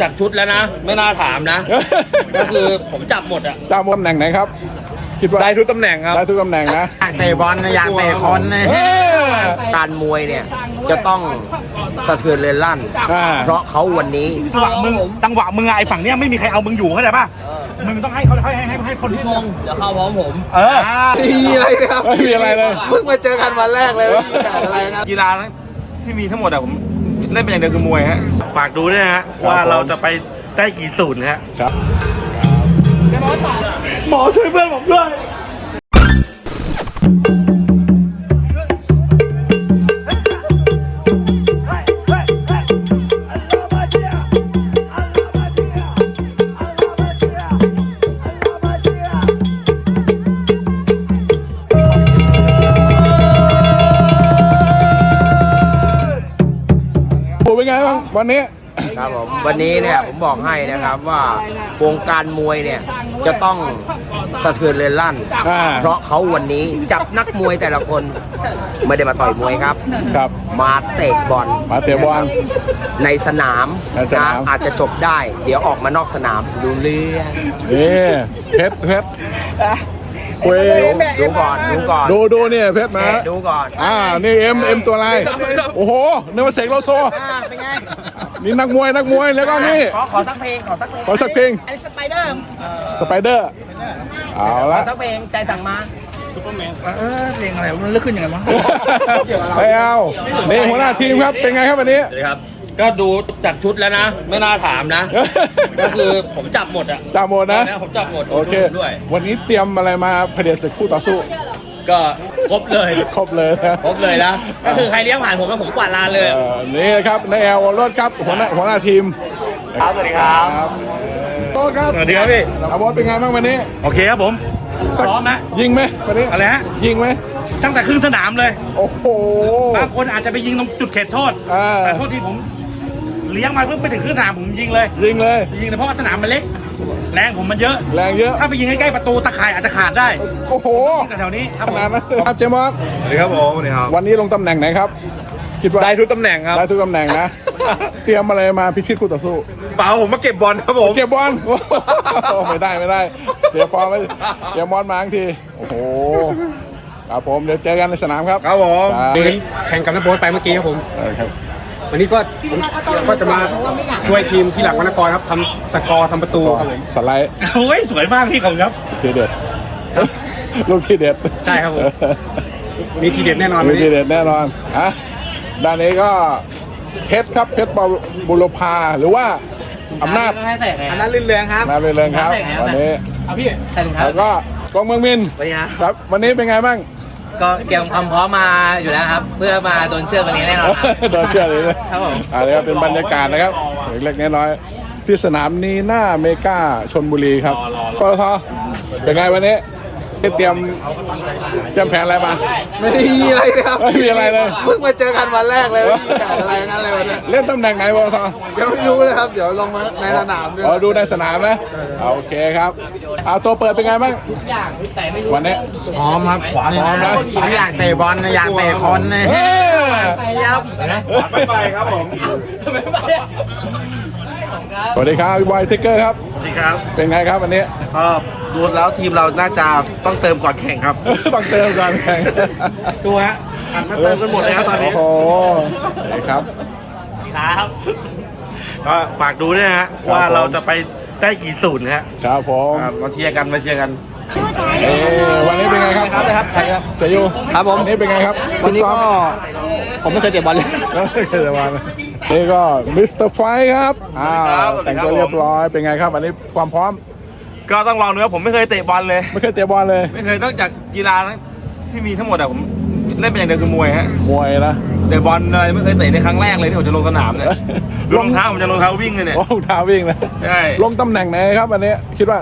จากชุดแล้วนะ ไม่น่าถามนะ ก็คือผมจับหมดอะเจ้าตำแหน่งไหนครับ คิดว่าได้ทุกตำแหน่งครับ ได้ทุกตำแหน่งนะ อยากเตะบอลนะอยากเตะคนนะเออ การมวยเนี่ยจะต้องสะเทือนเรือนลั่น อ่า เพราะเขาวันนี้ จังหวะมึงจังหวะมึงอะไอ้ฝั่งเนี้ยไม่มีใครเอามึงอยู่เข้าใจป่ะมึงต้องให้เขาให้ให้ให้ให้คนที่เดี๋ยวเข้าพร้อมผม เออมีอะไรครับไม่มีอะไรเลย เพิ่งมาเจอกันวันแรกเลยอะไรนะ กีฬาที่มีทั้งหมดอะผม เล่นเป็นอย่างเดียวคือมวยฮะ ฝากดูด้วยนะฮะว่าเราจะไปได้กี่ศูนย์นะฮะครับหมอช่วยเพื่อนผมด้วย เป็นไงบ้างวันนี้ ครับผมวันนี้เนี่ยผมบอกให้นะครับว่าวงการมวยเนี่ยจะต้องสะเทือนเรือนลั่น อ่า เพราะเขาวันนี้จับนักมวยแต่ละคนไม่ได้มาต่อยมวยครับ ครับ มาเตะบอลมาเตะบอลในสนามในสนามนะอาจจะจบได้ เดี๋ยวออกมานอกสนามดูเรื่อง นี่เพชรเพชร คุยดูก่อนดูก่อนดูดูเนี่ยเพชรมาดูก่อนอ่านี่เอ็มเอ็มตัวอะไรโอ้โหเนวเสกโลโซอ่าเป็นไงนี่นักมวยนักมวยแล้วก็นี่ขอขอสักเพลงขอสักเพลงขอสักเพลงไอ้สไปเดอร์สไปเดอร์เอาขอละสักเพลงใจสั่งมาเออเพลงอะไรมันเลือกขึ้นยังไงวะไปเอานี่หัวหน้าทีมครับเป็นไงครับวันนี้สวัสดีครับ ก็ดูจากชุดแล้วนะ ไม่น่าถามนะ ก็คือผมจับหมดอะจ่าโมดนะตอผมจับหมดโอเคชุดผมด้วย วันนี้เตรียมอะไรมาเผด็จศึกคู่ต่อสู้ ก็ครบเลย ครบเลยนะ ครบเลยนะ ก็คือใครเลี้ยงผ่านผมแล้วผมกวาดลานเลย เอ่อนี่ครับนายแอลวอลรถครับหัวหน้าหัวหน้าทีมครับ สวัสดีครับ โต้ครับสวัสดีครับพี่ อาบอสเป็นไงบ้างวันนี้โอเคครับผมพร้อมนะ ยิงไหมวันนี้อะไรฮะ ยิงไหมตั้งแต่ครึ่งสนามเลย โอ้โห บางคนอาจจะไปยิงตรงจุดเขตโทษอ่าแต่โทษที่ผม เลี้ยงมาเพิ่งไปถึงครึ่งสนามผมยิงเลยยิงเลย ยิงเลยเพราะว่าสนามมันเล็ก แรงผมมันเยอะ แรงเยอะ ถ้าไปยิงใกล้ๆประตูตะข่ายอาจจะขาดได้โอ้โหแต่แถวนี้ครับขผมนาดนั้นครับเจมส์บอสสวัสดีครับผมสวัสดีครับวันนี้ลงตำแหน่งไหนครับ คิดว่าได้ทุกตำแหน่งครับได้ทุกตำแหน่งนะ เตรียมอะไรมาพิชิตคู่ต่อสู้ เปล่าผมมาเก็บบอลครับผมเก็บบอลโอ้ไม่ได้ไม่ได้ เสียฟอร์มไปเสียมอนมาทั้งที โอ้โห ครับผม เดี๋ยวเจอกันในสนามครับครับผม ครับแข่งกับนักบอลไปเมื่อกี้ครับผม เออครับ วันนี้ก็ผมก็จะมาช่วยทีมที่หลักวรรณกรครับทำสกอร์ทำประตูครับผมสไลด์โอ้ยสวยมากพี่ขอบคุณครับทีเด็ดลูกทีเด็ดใช่ครับผมมีทีเด็ดแน่นอนมีวันทีนี้เด็ดแน่นอนฮะด้านนี้ก็เพชรครับเพชรบุรพาหรือว่าอำนาจอันนั้นลื่นเรืองครับนาเรืองครับวันนี้เอาพี่แล้วก็กองเมืองมินสวัสดีครับครับวันนี้เป็นไงบ้าง ก็เตรียมความพร้อมมาอยู่แล้วครับ เพื่อมาโดนเชือกวันนี้แน่นอนครับ โดนเชื่อเลยนะครับผม อันนี้ก็เป็นบรรยากาศนะครับเล็กๆน้อยๆที่สนามนีหน้าเมกาชนบุรีครับปตทเป็นไงวันนี้ เตรียมเตรียมแผนอะไรมา ไม่มีอะไรเลยครับไม่มีอะไรเลย เพิ่งมาเจอกันวันแรกเลยไม่มีอะไรงั้นเลยวันนี้เล่นตำแหน่งไหนปตทยังไม่รู้เลยครับ เดี๋ยวลงมาในสนามด้วยอ๋อดูในสนามนะโอเคครับเอาตัวเปิดเป็นไงบ้างวันนี้ พร้อมครับพร้อมนะ ผมอยากเตะบอลนะอยากเตะคนนะเอ้ยครับ ไปครับผม สวัสดีครับพี่บอยทิกเกอร์ครับสวัสดีครับ เป็นไงครับวันนี้ก็ดูแล้วทีมเราน่าจะต้องเติมก่อนแข่งครับ ต้องเติมกันแข่งดูฮะหันมาเติมกันหมดเลยครับตอนนี้โอ้โหนี่ครับก็ฝากดูด้วยนะฮะว่าเราจะไปได้กี่ศูนย์นะฮะครับผมอ่ามาเชียร์กันมาเชียร์กันเอ้ยวันนี้เป็นไงครับครับครับเสยยูครับผมวันนี้เป็นไงครับวันนี้ก็ฟิตซ้อมผมไม่เคยเตะบอลเลยไม่เคยจะมาเลย นี่ก็มิสเตอร์ไฟครับอ้าครับวสวัสดีแต่งครับตัวเรียบร้อยเป็นไงครับวันนี้ความพร้อมก็ต้องลองดูครับผมไม่เคยเตะบอลเลย ไม่เคยเตะบอลเลย ไม่เคยนอกจากกีฬาที่มีทั้งหมดอะผมเล่นเป็นอย่างเดียวคือมวยฮะมวยนะ แต่บอลอะไรไม่เคยเตะในครั้งแรกเลยที่ผมจะลงสนามเนี่ยดูรองเท้าผมจะรองเท้าวิ่งเลยเนี่ยโอ้ท้าวิ่งนะใช่ลงตำแหน่งไหนครับวันนี้คิดว่า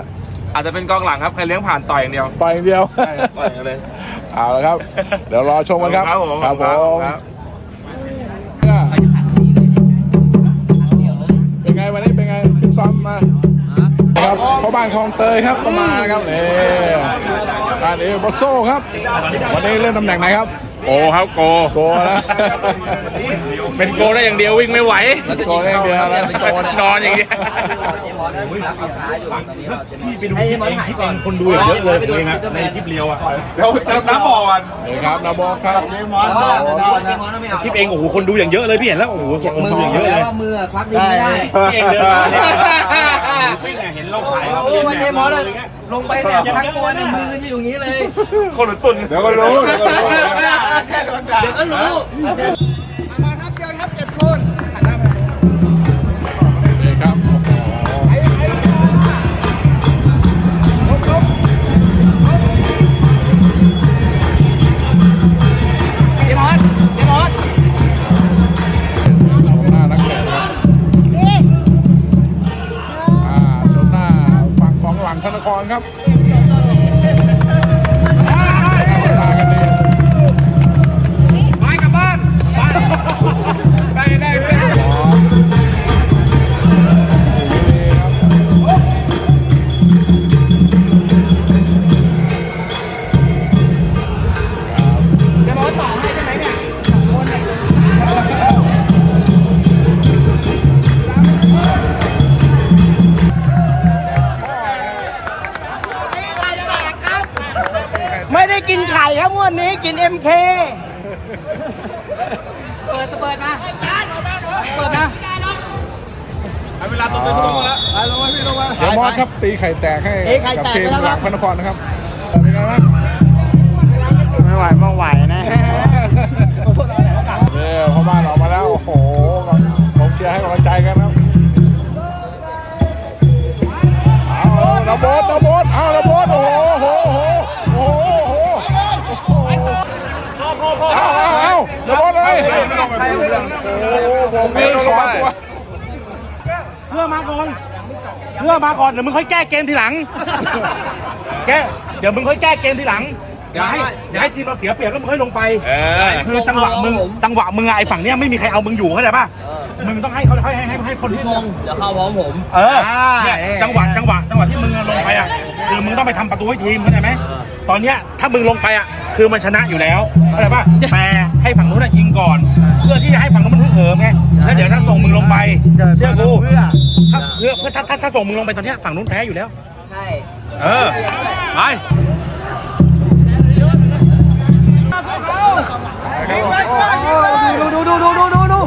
อาจจะเป็นกองหลังครับใครเลี้ยงผ่านต่อยอย่างเดียวต่อยอย่างเดียวใช่ต่อยอย่างเดียวเลยเอาละครับ เดี๋ยวรอชมกันครับครับผมครับผม บ้านคลองเตยครับก็มานะครับนี่อันนี้บอสโซ่ครับ วันนี้เล่นตำแหน่งไหนครับ โกครับโก โกนะเป็นโกได้อย่างเดียววิ่งไม่ไหว โกได้อย่างเดียวนะนอนอย่างเดียวพี่ไปดูคลิปเองคลิปเองคนดูอย่างเยอะเลยเองอะในคลิปเรียวอะเดี๋ยวเดี๋ยวน้ำบ่อก่อนนี่ครับนาบอกครับคลิปเองโอ้โหคนดูอย่างเยอะเลยพี่เห็นแล้วโอ้โหคนดูอย่างเยอะเลยว่ามือควักดินไม่ได้พี่เองเดินมาเนี่ยไม่ไงเห็นเราขายเราโอ้วันเดมอสล งไปเนี่ยพักตัวเนี่ยมือจะอยู่อย่างนี้เลย คนละตุนเดี๋ยวก็รู้เดี๋ยวก็รู้ เดี๋ยวก็รู้ ครครับ ข่ครับงวดนี้กิน MK เปิดเปิดมาเปิดมาเสียมอสครับตีไข่แตกให้ตีไข่กับแตกทีมไปแล้วหครัลับงพระนครนะครับเป็นไงบ้างไม่ไหวไม่ไหวนะเนี่ยพ่อบ้านออกมาแล้วโอ้โหกองเชียร์ให้กำลังใจกันครับเอาระโบดระโบดเอาระโบดโอ้โห เอาเอาเอาระโบดเลยโอ้โหผมไม่ขอตัวเพื่อมาก่อนเพื่อมาก่อนเดี๋ยวมึงค่อยแก้เกมทีหลัง แกเดี๋ยวมึงค่อยแก้เกมทีหลัง อย่าให้อย่าให้ทีมเราเสียเปรียบแล้วมึงค่อยลงไป เออ คือจังหวะมึงจังหวะมึงอะไอ้ฝั่งเนี้ยไม่มีใครเอามึงอยู่เข้าใจป่ะมึงต้องให้เขาให้ให้ให้ให้คนที่งงเดี๋ยวเข้าพร้อมผม เออเนี่ยจังหวะจังหวะจังหวะที่มึงลงไปอะคือมึงต้องไปทำประตูให้ทีมเข้าใจไหมตอนเนี้ยถ้ามึงลงไปอะคือมันชนะอยู่แล้วเข้าใจป่ะแต่ให้ฝั่งนู้นอะยิงก่อน เพื่อที่จะให้ฝั่งนู้นมันฮึกเหิมไงแล้วเดี๋ยวถ้าส่งมึงลงไปเชื่อกูถ้าเพื่อเพื่อถ้าถ้าถ้าส่งมึงลงไปตอนเนี้ยฝั่งนู้นแพ้อยู่แล้ว ใช่ เออไป ดูดูดูดูดูดู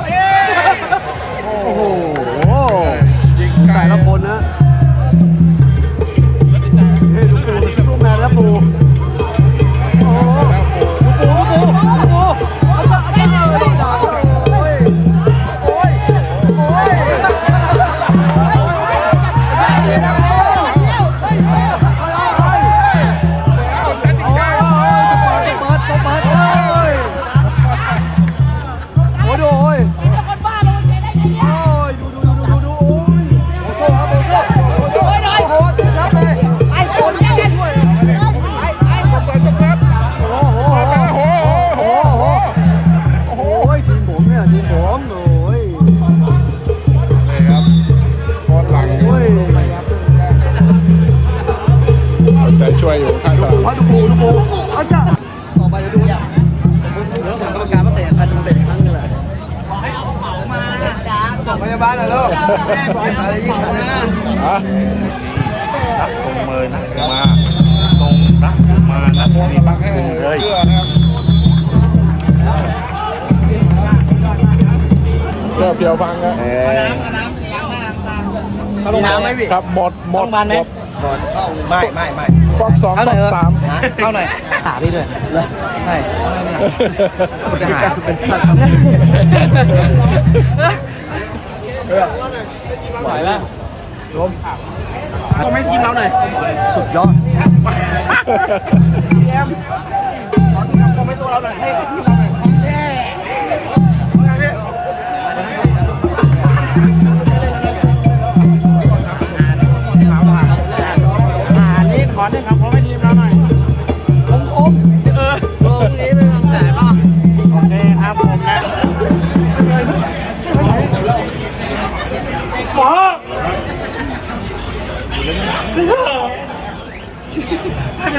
ส่งพยาบาลหน่อยลูกอะไรยิ่งนะฮะตรงมือนะมาตรงรักมานะบอลมีหลับังกให้เลยเชื่อนะครับเพื่อเพียวพังครับมีน้ำไหมพี่ครับหมดหมดต้องบานไหมหมดไม่ไม่ไม่ก๊อกสองก๊อกสามเข้าหน่อยหาพี่ด้วยใช่จะหา เป็นพันไหวแล้วต้องให้ทีมเราหน่อย สุดยอด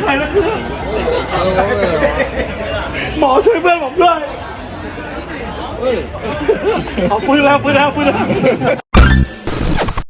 ไม่เป็นไรแล้วคือหมอช่วยเพื่อนผมด้วยเอาปืนแล้วปืนแล้วปืนแล้ว